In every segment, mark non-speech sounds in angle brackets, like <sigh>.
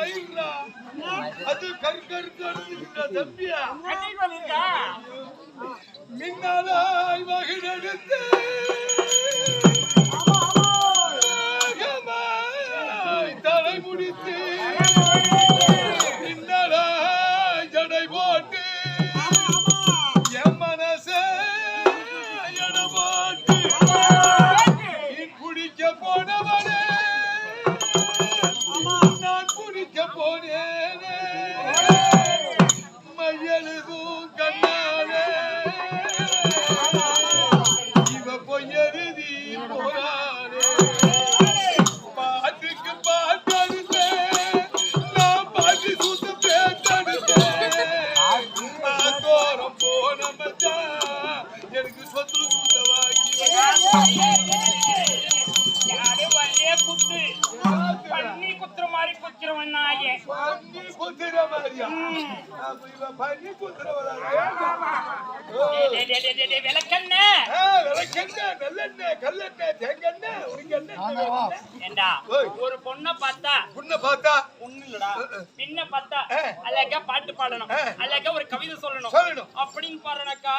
மயில்றா. அது கரு கருக்கு அடிச்சுக்கிட்டா தம்பியா கட்டிக்கு வந்திருக்கா? மின்னாலாய் பண்ணி விளக்கெண்ணெ. ஓய். ஒரு பொண்ணை பார்த்தா உன்னை பார்த்தா ஒண்ணு இல்லடா பின்ன பார்த்தா. அழகா பாட்டு பாடணும். அழகா ஒரு கவிதை சொல்லணும் சொல்லணும். அப்படின்னு பாருனக்கா.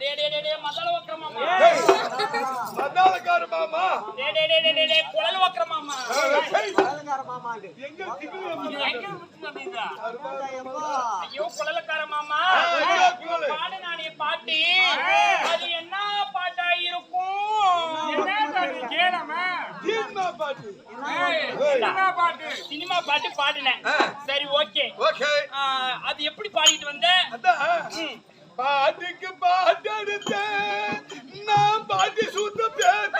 டே டே டே டே மசாலா வக்கற மாமா ஏய், மத்தாளக்கார மாமா டே டே டே டே குழல் வக்கற ஐயோ குழலக்கார மாமா. பாடு நானே பாட்டு. அது என்ன பாட்டா இருக்கும்? பாட்டு? கேளமா. பாட்டு. பாட்டு. சினிமா பாட்டு பாடினேன். சரி ஓகே. ஓகே. அது எப்படி பாடிட்டு வந்த? பாட்டுக்கு பாட்டெடுத்தேன். நான் பாட்டு சுத்த யாரு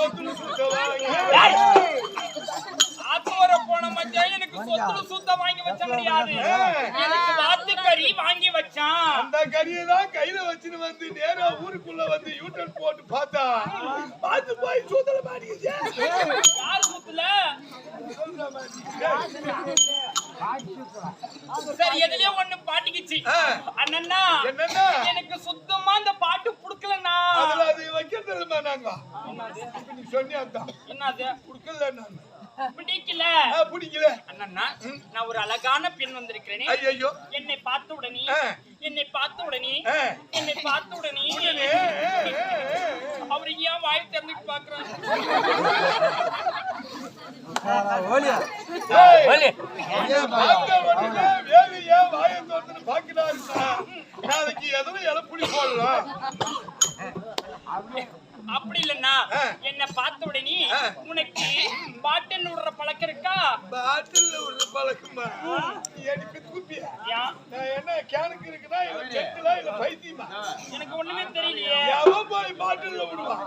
சொத்துல சுத்த ஆத்தோர போன மச்சான் எனக்கு சொத்துல சுத்த வாங்கி வச்ச முடியாது. எனக்கு வாத்து கறி வாங்கி வச்சான். அந்த கறியை தான் கையில வச்சுன்னு வந்து நேரா ஊருக்குள்ள வந்து யூட்டன் போட்டு பார்த்தா பார்த்து போய் சூத்தல மாட்டிக்கிச்சு யார் சுத்துல. சரி எதுலயோ ஒண்ணு பாட்டிக்கிச்சு. அண்ணன்னா எனக்கு சுத்தமா அந்த பாட்டு புடுக்கலண்ணா அதுல அது தெரியுமா நாங்க இப்ப நீ சொன்னியாதான் என்னது? குடுக்கல பிடிக்கல. பிடிக்கல. அண்ணன்னா நான் ஒரு அழகான பெண் வந்திருக்கிறேனே. ஐயோ என்னை பார்த்த உடனே. என்னை பார்த்த உடனே. என்னை பார்த்த உடனே அவரு ஏன் வாய் திறந்து பாக்குறாரு வேலு ஏன் வாயை திறந்துன்னு பாக்கிறாருன்னா, நாளைக்கு எதுவும் இலப்புடி போடலாம். அப்படி இல்லன்னா. என்ன பார்த்த உடனே. உனக்கு பாட்டன் விடுற பழக்கம் இருக்கா பாட்டில் ஒரு பழக்கமா குப்பியா ஏன்? நான் என்ன கேனுக்கு இருக்குதா இல்ல செட்டுலா இல்ல பைத்தியமா எனக்கு ஒண்ணுமே தெரியலையே எவன் போய் பாட்டில்ல விடுவான்?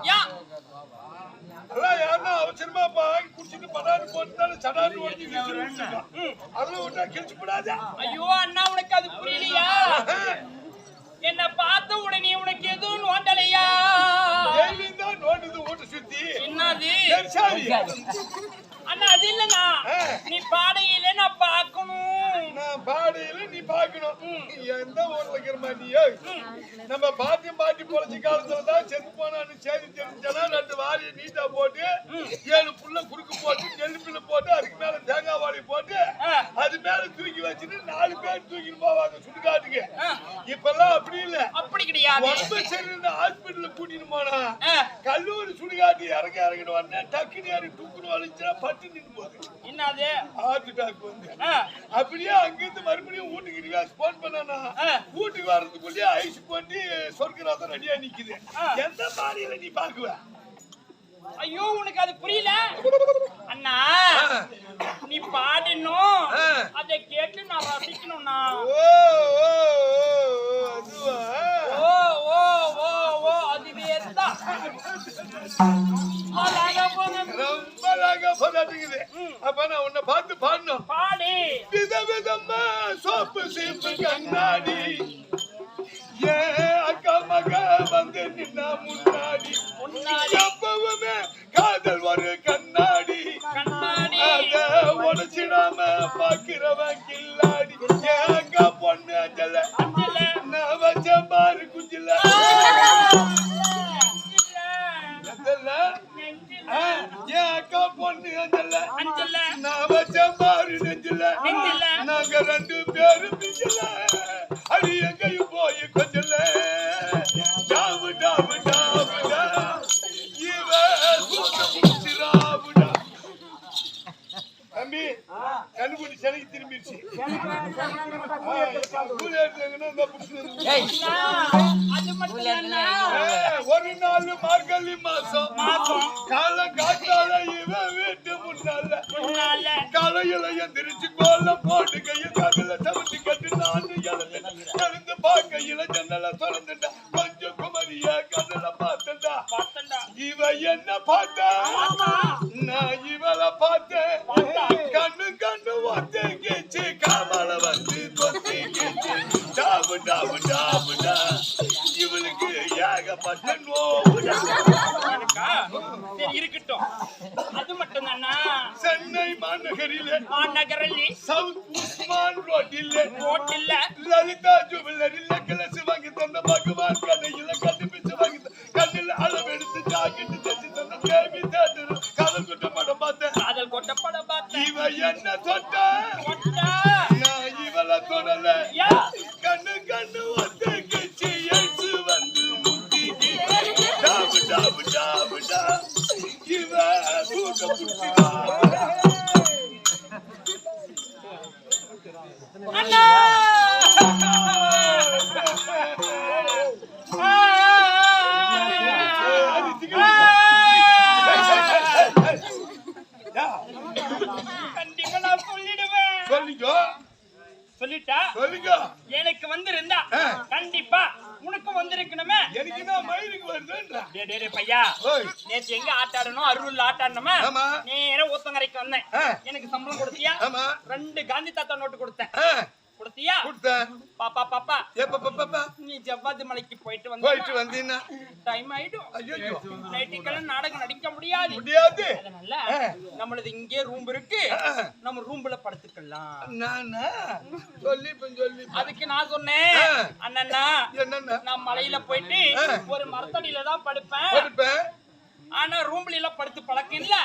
அதான் யாருன்னா அவசரமா வாங்கி குடிச்சிட்டு படாது போட்டுட்டாலும் சடான்னு ஓடி. அதுல விட்டா கிழிச்சு போடாதா ஐயோ அண்ணா உனக்கு அது புரியலையா என்ன பார்த்த உடனே உனக்கு எதுவும் நோண்டலையா தான் நோண்டுது வீட்டை சுத்தி. என்னது? அண்ணா அது இல்லண்ணா. நீ பாடையில நான் பார்க்கணும். நான் பாடையில நீ பாக்கணும் எந்த ஊர்ல இருக்கிற நீ ஏய்? நம்ம பாட்டியும் பாட்டி பொழைச்ச காலத்துல தான் செத்து போனான்னு செய்தி தெரிஞ்சனா ரெண்டு வாரியை நீட்டா போட்டு ஏழு புல்ல குறுக்கு போட்டு நெல்லு போட்டு அதுக்கு வச்சுட்டு நாலு பேர் தூக்கிட்டு போவாங்க சுடுகாட்டுக்கு. ஆ. இப்பெல்லாம் அப்படி இல்ல. அப்படி கிடையாது. உடம்பு சரியில்லை ஹாஸ்பிட்டல்ல கூட்டிட்டு போனா. கல்லூரி சுடுகாட்டு இறங்க இறங்கிட்டு வந்தேன். டக்குனு யாரு டுக்குன்னு வலிச்சா பட்டு நின்று போகுது. என்னது? ஹார்ட் அட்டாக் வந்து. அப்படியே அங்கிருந்து மறுபடியும் வீட்டுக்கு ரிவாஸ் போன் பண்ணானா ஆ. வீட்டுக்கு வர்றதுக்குள்ளேயே ஐஸ் பண்ணி சொர்க்கராசம் ரெடியா நிக்குது. எந்த மாதிரியில நீ பாக்குவ ஐயோ உனக்கு அது புரியல? அண்ணா. நீ பாடணும். அதை கேட்டு நான் ரசிக்கணும்ண்ணா. ஓ ஓ, ஓ, அதுவா? ஓ ஓ ஓ ஓ அது வேறுதான். அழகா போதாட்டுக்குது அப்ப நான் உன்னை பார்த்து பாடணும். பாடு. விதவிதமா சோப்பு சீப்பு கண்ணாடி. ஏன் அக்கா மக வந்து நின்னா முன்னாடி. முன்னாடி. காதல் ஒரு கண்ணாடி. அத உடைச்சிடாம பாக்குறவன் கில்லாடி. அக்கா பொண்ணு அஞ்சல. டாபு டாபு டாபுடா இவளுக்கு ஏகப்பட்ட நோவுடா எனக்கா சரி இருக்கட்டும். அது மட்டும் தானா சென்னை மாநகரிலே மாநகரில் சவுத் உஸ்மான் ரோட்டிலே ரோட்டில் லலிதா ஜுவல்லரியில் நெக்லஸ் வாங்கி தந்த பகவான் கடையில கண்டுபிடிச்சு வாங்கி கண்ணில் அளவெடுத்து ஜாக்கெட்டு தச்சு தந்த கேவி தேட்டர் கதை குட்ட படம் பார்த்தேன் காதல் கொட்ட படம் பார்த்தேன் இவ என்ன தொட்டா? அண்ணா! கண்டிப்பா நான் சொல்லிடுவேன். சொல்லிக்கோ. சொல்லிட்டா? சொல்லிக்கோ. எனக்கு வந்திருந்தா. கண்டிப்பா உனக்கும் வந்திருக்கணுமே. எனக்கு தான் மயிருக்கு வருதுன்றா? டேய், டேய், பையா. நேத்து எங்க ஆட்டாடணும்? அருள் ஆட்டாடணுமா? ஆமா. வந்தேன் ஆ. எனக்கு சம்பளம் கொடுத்தியா? ஆமா. ரெண்டு காந்தி தாத்தா நோட்டு கொடுத்தேன். கொடுத்தியா? கொடுத்தேன். பாப்பா பாப்பா. எப்ப பாப்பா நீ ஜவ்வாது மலைக்கு போயிட்டு போயிட்டு வந்து வந்தீங்கன்னா டைம் ஆயிடும். ஐயோ நைட்டுக்கெல்லாம் நாடகம் நடிக்க முடியாது. முடியாது. அதனால. நம்மளது இங்கே ரூம் இருக்கு. நம்ம ரூம்ல படுத்துக்கலாம். நானா? சொல்லி சொல்லி அதுக்கு நான் சொன்னேன். அண்ணா என்னன்னா? நான் மலையில போயிட்டு. ஒரு மரத்தடியில தான் படுப்பேன். கொடுப்பேன் ஆனா ரூம்ல எல்லாம் படுத்து பழக்கம் இல்ல.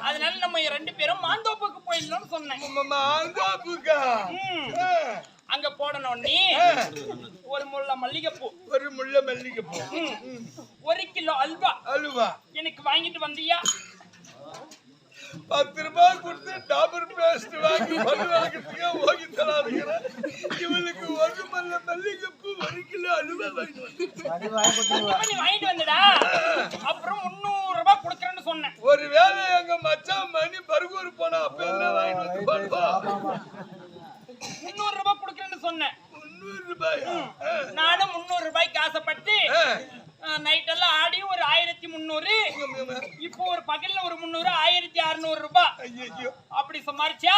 அதனால நம்ம ரெண்டு பேரும் மாந்தோப்புக்கு போயிடலாம்னு சொன்னேன். அங்க போடணும்னு ஆ. ஒரு முள்ள மல்லிகைப்பூ. ஒரு முள்ள மல்லிகை பூ ம். ஒரு கிலோ அல்வா. அல்வா. எனக்கு வாங்கிட்டு வந்தியா? பத்து ரூபாய் கொடுத்து டாபர் பேஸ்ட் வாங்கி பல்லு வளர்க்கறதுக்கே ஓகி தராதுங்கிறேன் இவளுக்கு ஒரு மல்ல மல்லிகை பூ ஒரு கிலோ அல்வா வாங்கிட்டு வந்தடா. அப்புறம் முந்நூறு ரூபாய் கொடுக்குறேன்னு சொன்னேன். ஒருவேளை எங்க மச்சான் மணி பர்கூர் போனா அப்ப என்ன வாங்கிட்டு வந்து பண்ணுவோம் முந்நூறு ரூபாய் கொடுக்குறேன்னு சொன்னேன் முன்னூறு ரூபாயா ஆ, நானும் முந்நூறு ரூபாய்க்கு ஆசைப்பட்டு ஆ. நைட் எல்லாம் ஆடி ஒரு ஆயிரத்தி முந்நூறு இப்போ ஒரு பகல்ல ஒரு முந்நூறு ஆயிரத்தி அறுநூறு ரூபாய் ஐயையோ. அப்படி சமாளிச்சா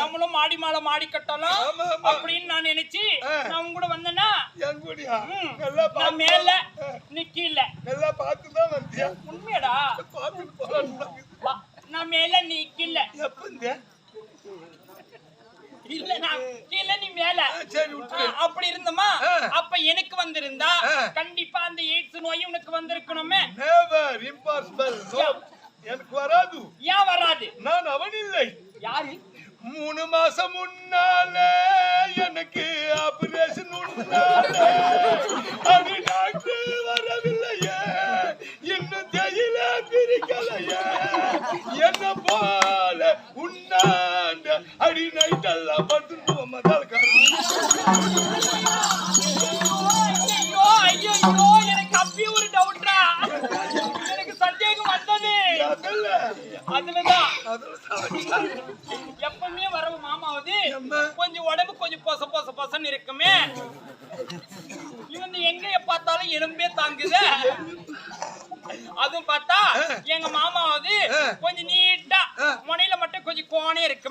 நம்மளும் மாடி மாலை மாடி கட்டலாம் ஆமா, ஆமா. அப்படின்னு நான் நினைச்சு ஆ. நான் உங்க கூட வந்தேன்னா என் கூடயா? ம், நல்லா நான் பார்த்து- மேல ஆ, நீ கீழே நல்லா பார்த்துதான் வந்தியா? உண்மையடா பார்த்துட்டு போலான்னு வா, நான் மேல நீ கீழே எப்ப இந்த? இல்ல நான் கீழே நீ மேல ஆ, சரி ஆ, விட்டுரு. அப்படி இருந்தோமா ஆ. அப்ப எனக்கு வந்திருந்தா ஆ. கண்டிப்பா அந்த எய்ட்ஸ் நோய் உனக்கு வந்திருக்கணுமே Never, impossible, no. எனக்கு வராது நான் அவன் இல்லை யாரு? மூணு மாசம் முன்னால எனக்கு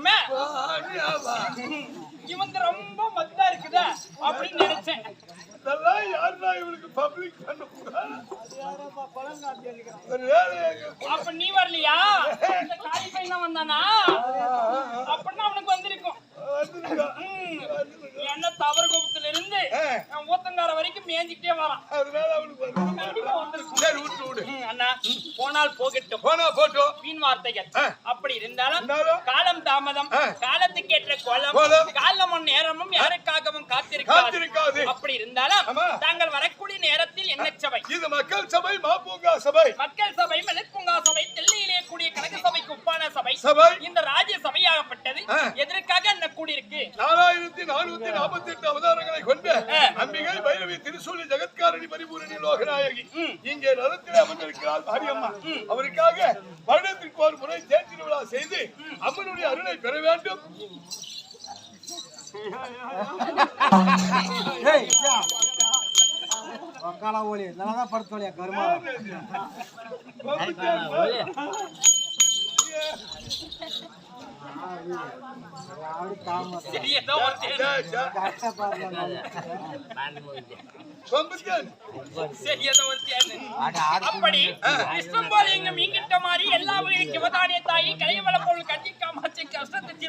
வாணியாவா. இவங்க ரொம்ப மத்தா இருக்குதா அப்படின்னு நினைச்சேன். இதெல்லாம் யாருடா இவளுக்கு பப்ளிக் அப்ப நீ வரலையா? இந்த காளி பையன் தான் வந்தானா? அப்படின்னா அவனுக்கு வந்திருக்கும். என்ன தவறு குப்பத்துல இருந்து ஊத்தங்கார வரைக்கும் மேய்ஞ்சிக்கிட்டே வரான். சரி விட்டு விடு. அண்ணா போனால் போகட்டும். போனா போட்டோம் வீண் வார்த்தைகள். ஆ. அப்படி இருந்தாலும் காலம் தாமதம் ஆ. காலத்துக்கேற்ற கோலம் கோலம். காலமும் நேரமும் யாருக்காகவும் காத்திருக்காது அப்படி இருந்தாலும். தாங்கள் வரக்கூடிய நேரத்தில் என்ன சபை இது மக்கள் சபை மாப்பூங்கா சபை மக்கள் சபை மலர்பூங்கா சபை தில்லையிலே கூடிய கனக சபைக்கு ஒப்பான சபை சபை இந்த ராஜ்ய சபையாகப்பட்டது. எதற்காக என்ன கூடியிருக்கு நாலாயிரத்தி நானூத்தி நாற்பத்தி எட்டு அவதாரங்களை கொண்ட. அம்பிகை பைரவி திருசூலி ஜெகத்காரணி பரிபூரணி லோகநாயகி. இங்கே ரதத்திலே அமர்ந்திருக்கிறாள் மாரியம்மா அவருக்காக வருடத்திற்கு ஒரு முறை தேர் திருவிழா செய்து அருளை பெற வேண்டும். ஏய் ஒக்கால ஓலி நல்லா படுத்தோலியா கருமா? அப்படி இஷ்டம் போல எல்லா தாயி கலைவள பொருள் கஞ்சி காமாட்சி கஷ்டத்தை தீர்ப்பது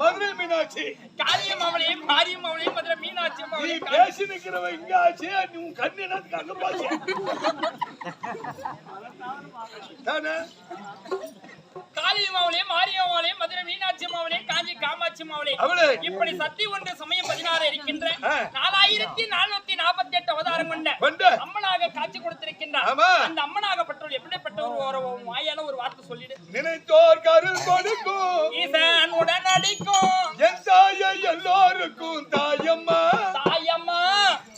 மதுரை மீனாட்சி. காளியம் அவளையும் மாரியம் அவளையும் மதுரை மீனாட்சி நீ பேசி நிக்கிறவ இங்க ஆச்சு நீ கண்ணு என்னத்துக்கு அங்க பாச்சு <laughs> தானே? காளியம் அவளையும் மாரியம் அவளையும் மதுரை மீனாட்சி அவளையும் காஞ்சி காமாட்சி அவளே. இப்படி சக்தி ஒன்று சமயம் பதினாறு இருக்கின்ற. நாலாயிரத்தி நானூத்தி நாற்பத்தி எட்டு அவதாரம் கொண்ட அம்மனாக காட்சி கொடுத்திருக்கின்றார். அந்த அம்மனாகப்பட்டவர் எப்படிப்பட்டவர் ஒரு ஒரு வாயால ஒரு வார்த்தை சொல்லிடு. நினைத்தோர் கருள் கொடுக்கும். ஈசன் உடனடிக்கும். என் தாயை எல்லோருக்கும் தாயம்மா. தாயம்மா.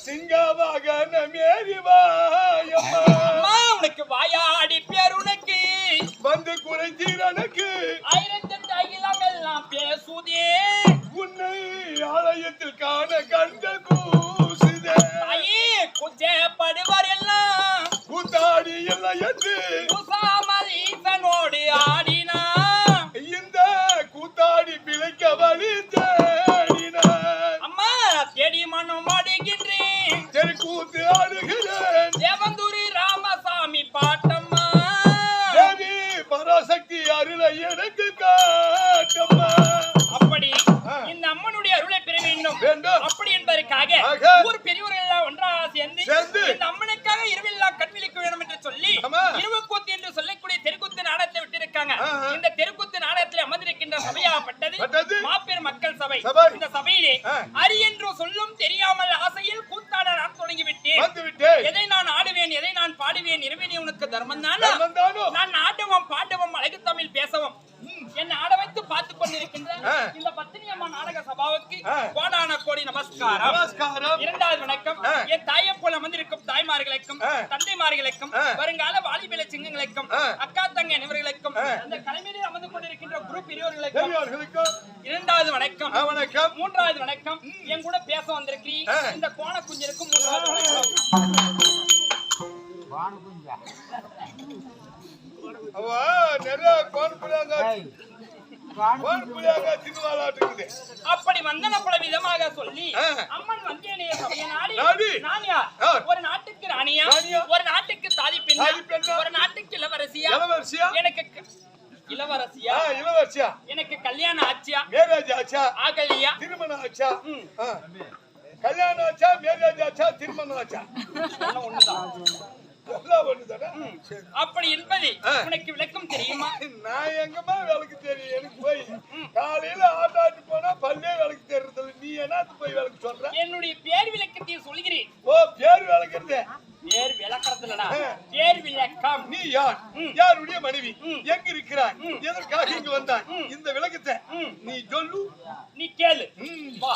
சிங்கவாகன மேரி வாயம்மா இரவில்லா கண்விழிக்க வேண்டும் என்று சொல்லி ஆமா. இருவக்கூத்து என்று சொல்லக்கூடிய தெருக்கூத்து நாடகத்தை விட்டிருக்காங்க. இந்த தெருக்கூத்து நாடகத்தில் அமர்ந்திருக்கின்ற சபையாகப்பட்டது பட்டது. மாபெரும் மக்கள் சபை. இந்த சபையிலே. அரி என்று சொல்லும் தெரியாமல் ஆசையில் கூத்தாட நான் தொடங்கி விட்டேன் வந்து விட்டேன் எதை நான் ஆடுவேன் எதை நான் பாடுவேன் இரவினி உனக்கு தர்மம் தர்மந்தானோ? நான் ஆடவும் பாடவும் அழகு தமிழ் பேசவும் என்னை ஆட வைத்து பார்த்துக் கொண்டிருக்கின்ற. இந்த பத்தினி அம்மா நாடக சபாவுக்கு. கோடான கோடி நமஸ்காரம் இரண்டாவது வணக்கம். என் தாயை போல வந்திருக்கும் தாய்மார்களுக்கும் ஆ. தந்தைமார்களுக்கும். வருங்கால வாலிபல சிங்கங்களுக்கும். அக்கா தங்க நிவர்களுக்கும் ஆ. இந்த தலைமையில் அமர்ந்து கொண்டிருக்கின்ற குரூப் பெரியவர்களுக்கும் இரண்டாவது வணக்கம் வணக்கம் மூன்றாவது வணக்கம் என் கூட பேச வந்திருக்கிறீ ஆ. இந்த கோண குஞ்சிருக்கும் மூன்றாவது வணக்கம் அவ நிறைய அப்படி வந்தன பல விதமாக சொல்லி. அம்மன் யார்? ஒரு நாட்டுக்கு ராணியா? ஒரு நாட்டுக்கு தாதி பெண்ணா? ஒரு நாட்டுக்கு இளவரசியா? எனக்கு இளவரசியா? இளவரசியா. எனக்கு கல்யாணம் ஆச்சியா மேரேஜ் ஆச்சா? ஆகலியா? திருமணம் ஆச்சா. கல்யாணம் ஆச்சா? மேரேஜ் ஆச்சா? திருமணம் ஆச்சா? ஒண்ணுதான். அப்படி என்பது. உனக்கு விளக்கம் தெரியுமா? நான் எங்கம்மா வேலைக்கு தெரியும் எனக்கு போய்? காலையில ஆட்டாட்டு போனா பல்லே வேலைக்கு தெரியறதில்ல நீ என்னத்து போய் வேலைக்கு சொல்ற? என்னுடைய பேர் விளக்கத்தை சொல்கிறேன் ஓ பேர் வேலைக்கிறது பேர் விளக்கறதுலடா. பேர் விளக்கம். நீ யார். யாருடைய மனைவி. எங்க இருக்கிறாய். எதற்காக இங்கு வந்தாய். இந்த விளக்கத்தை. நீ சொல்லு. நீ கேளு. வா.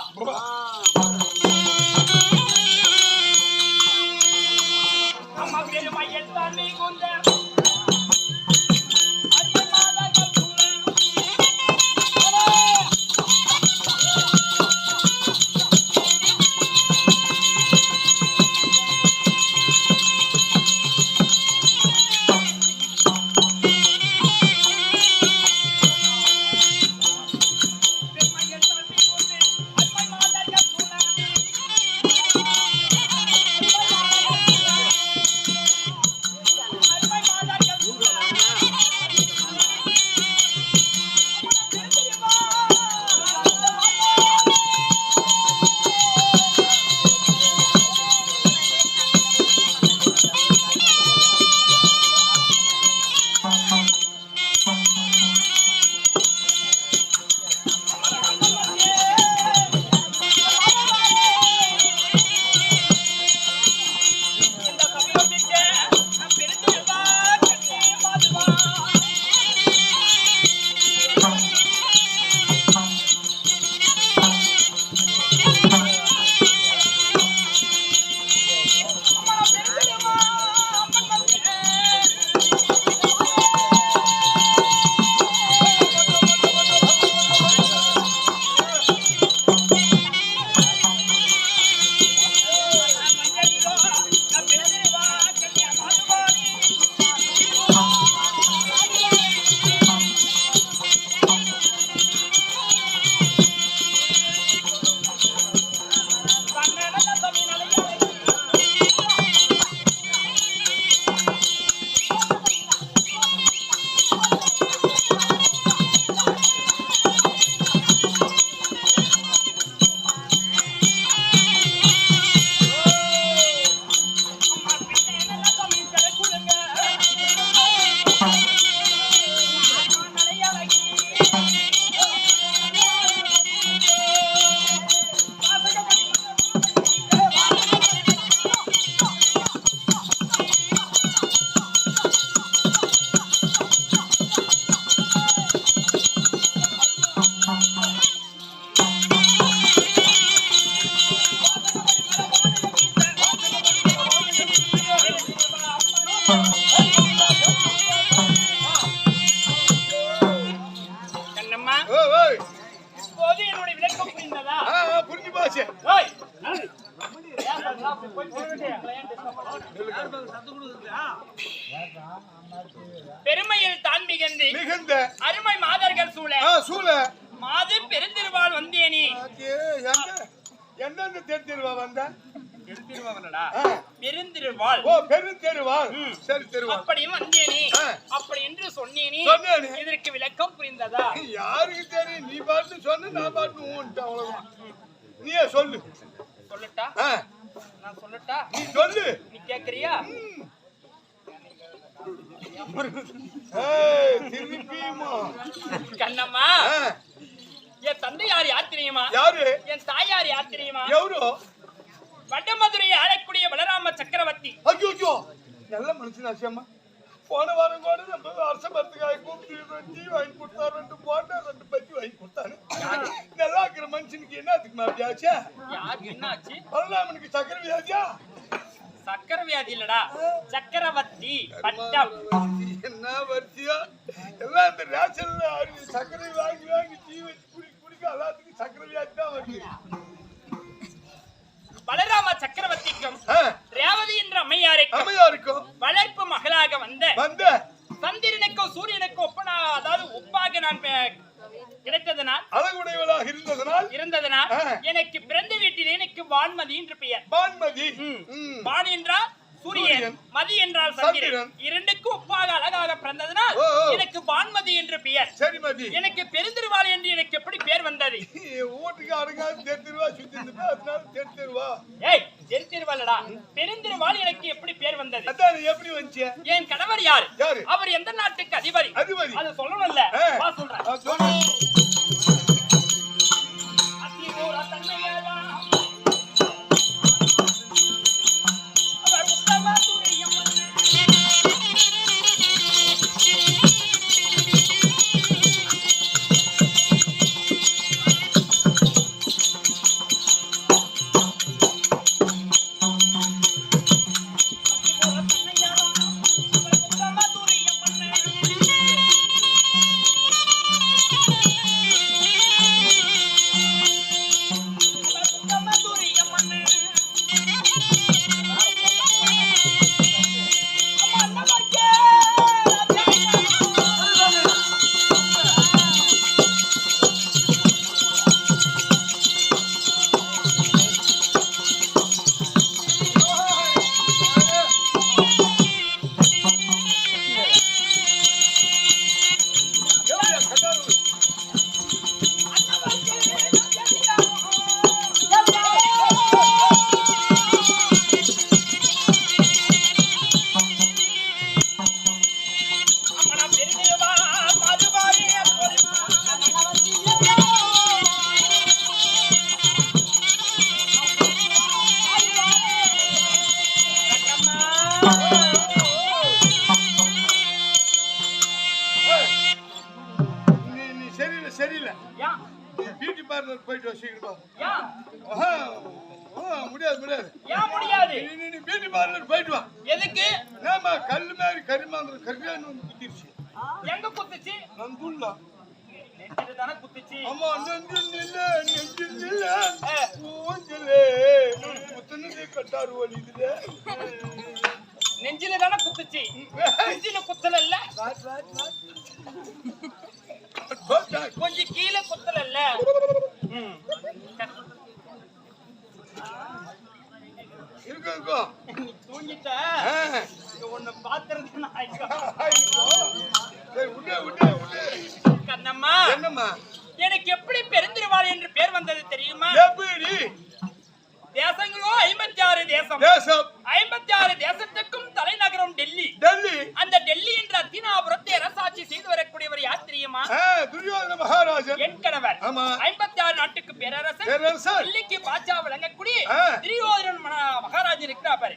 போச்சு பெருமையில் தான் மிகுந்து. மிகுந்த. அருமை மாதர்கள் சூழ. சூழ. மாது பெருந்திருவாள் வந்தேனே. எந்தெந்த தெருவா வந்த. பெருந்திருவாள். ஓ பெரு தெருவா ம். சரி தெருவா அப்படியும் வந்தேனே. அப்படி என்று சொன்னேனே. சொன்னேனே. இதற்கு விளக்கம் புரிந்ததா? யாருக்கு தெரியும்? நீ பாட்டு சொன்ன நான் பாட்டு ஊன்ட்டு அவ்வளவுதான். நீயே சொல்லு. சொல்லட்டா? நான் சொல்லட்டா? நீ சொல்லு. நீ கேக்குறியா? கண்ணம்மா. என் தந்தையார் யார் தெரியுமா? யாரு? என் தாயார் யார் தெரியுமா? எவரோ? வடமதுரை ஆளக்கூடிய பலராம சக்கரவர்த்தி. ஐயோ நல்ல மனுஷனாச்சம்மா போன வாரம் கூட நம்ம அரச மரத்துக்காய் கூப்பிட்டு ரெண்டு டீ வாங்கி கொடுத்தா ரெண்டு போட்டா ரெண்டு பத்தி வாங்கி கொடுத்தாரு. நல்லா இருக்கிற மனுஷனுக்கு என்ன அதுக்கு மாப்பியாச்சா யார் என்னாச்சு பலராமனுக்கு சக்கரை வியாதியா? சக்கர வியாதி இல்லடா. சக்கரவர்த்தி பட்டம். என்ன வரிசையா எல்லாம் இந்த ரேஷன்ல சர்க்கரை வாங்கி வாங்கி டீ வச்சு குடி குடிக்க எல்லாத்துக்கும் சர்க்கரை வியாதி தான் வருது. பலராம சக்கரவர்த்திக்கும் ரேவதி என்ற அம்மையாருக்கும் அம்மையா இருக்கும் வளர்ப்பு மகளாக வந்த வந்த சந்திரனுக்கும் சூரியனுக்கும் ஒப்பனா அதாவது ஒப்பாக நான் கிடைத்ததனால் அழகுடையவளாக இருந்ததனால் இருந்ததனால். எனக்கு பிறந்த வீட்டில் எனக்கு வான்மதி என்று பெயர். ம். வான் என்றால் சூரியன். மதி என்றால் சந்திரன். இரண்டுக்கும் ஒப்பாக அழகாக பிறந்ததனால். எனக்கு வான்மதி என்று பெயர். சரி மதி. எனக்கு பெருந்திருவாள் என்று எனக்கு எப்படி பேர் வந்தது? <laughs> வீட்டுக்கு அடங்காது தெருவா சுத்தி அதனால தெரு தெருவா ஏய் பெருந்திருவாளடா பெருந்திருவாள் எனக்கு எப்படி பேர் வந்தது? அதான் எப்படி வந்துச்சு? என் கணவர் யாரு? அவர் எந்த நாட்டுக்கு அதிபதி? அதிபதி. அது சொல்லணும்ல. வா சொல்றேன். நெஞ்சில அம்மா நெஞ்சு நில்ல நெஞ்சு நில்ல. ஊஞ்சலே குத்துனது கட்டாரு வலிக்குது நெஞ்சில தானே குத்துச்சு நெஞ்சில குத்தல இல்ல கொஞ்சம் கீழே குத்தல இல்ல இருக்கு இருக்கும் தூங்கிட்ட? உன்னை பாத்துறது நான் கண்ணம்மா. என்னம்மா? எனக்கு எப்படி பெருந்திருவாள் என்று பேர் வந்தது தெரியுமா? எப்படி? தேசங்களோ ஐம்பத்தி ஆறு தேசம். தேசம். ஐம்பத்தி ஆறு தேசத்துக்கும் தலைநகரம் டெல்லி. டெல்லி. அந்த டெல்லி என்ற அத்தினாபுரத்தை அரசாட்சி செய்து வரக்கூடியவர் யார் தெரியுமா? துரியோதன மகாராஜன். என் கணவர். ஐம்பத்தி ஆறு நாட்டுக்கு பேரரசர் டெல்லிக்கு பாட்சா விளங்கக்கூடிய மன- மகாராஜன் இருக்கிறார் பாரு.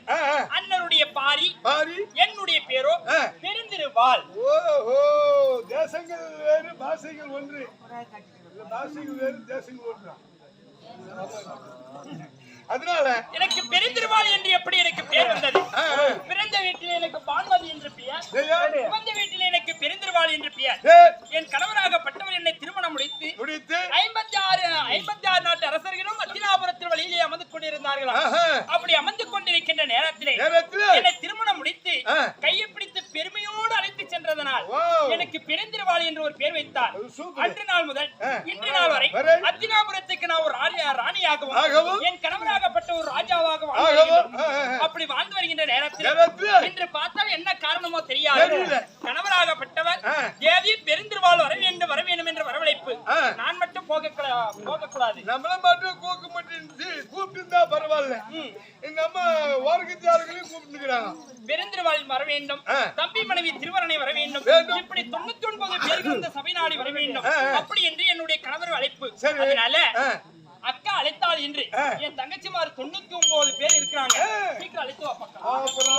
அண்ணனுடைய பாரி. பாரி. என்னுடைய பேரோ. பெருந்திருவாள். பாஷைகள் ஒன்று. பாஷைகள் வேறு தேசங்கள் ஒன்று. அதனால எனக்கு பெருந்திருவாள் என்று எப்படி எனக்கு பேர் வந்தது. பிறந்த வீட்டில் எனக்கு பான்மதி என்று பெயர். பிறந்த வீட்டில் எனக்கு பெருந்திருவாள் என்று பெயர். என் கணவராகப்பட்டவர் என்னை திருமணம் முடித்து முடித்து ஐம்பத்தி ஆறு ஐம்பத்தி ஆறு நாட்டு அரசர்களும் அத்தினாபுரத்தில் வழியிலே அமர்ந்து கொண்டிருந்தார்களாம். ஆஹா, அப்படி அமர்ந்து கொண்டிருக்கின்ற நேரத்திலே என்னை திருமணம் முடித்து. கையை பிடித்து பெருமையோடு அழைத்து சென்றதனால். எனக்கு பெருந்திருவாளி என்று ஒரு பேர் வைத்தார். அன்று நாள் முதல். இன்று நாள் வரை. அத்தினாபுரத்துக்கு நான் ஒரு ராணி- ராணியாகவும். என் கணவராகப்பட்ட ஒரு ராஜாவாகவும். அப்படி வாழ்ந்து வருகின்ற நேரத்தில் இன்று பார்த்தால் என்ன காரணமோ தெரியாது. கணவராகப்பட்டவர். தேவி பெருந்திருவாள் வர வேண்டும் வர வேண்டும் என்ற வரவழைப்பு. நான் மட்டும் போக போகக்கூடாது நம்மள மட்டும் கூக்க மாட்டேன் கூப்பிட்டு பரவாயில்ல. இந்த அம்மா வாரகத்தியார்களையும் கூப்பிட்டுக்கிறாங்க பெருந்திருவாளில் வர வேண்டும். தம்பி மனைவி திருவரணை வர வேண்டும். இப்படி தொண்ணூத்தி ஒன்பது பேர்கள் இந்த சபை நாடி வர வேண்டும். அப்படி என்று என்னுடைய கணவர் அழைப்பு. அதனால. அக்கா அழைத்தாள் என்று. என் தங்கச்சிமார் தொண்ணூத்தி ஒன்பது பேர் இருக்கிறாங்க. சீக்கிரம் அழைத்து வா பக்கம் அப்புறம்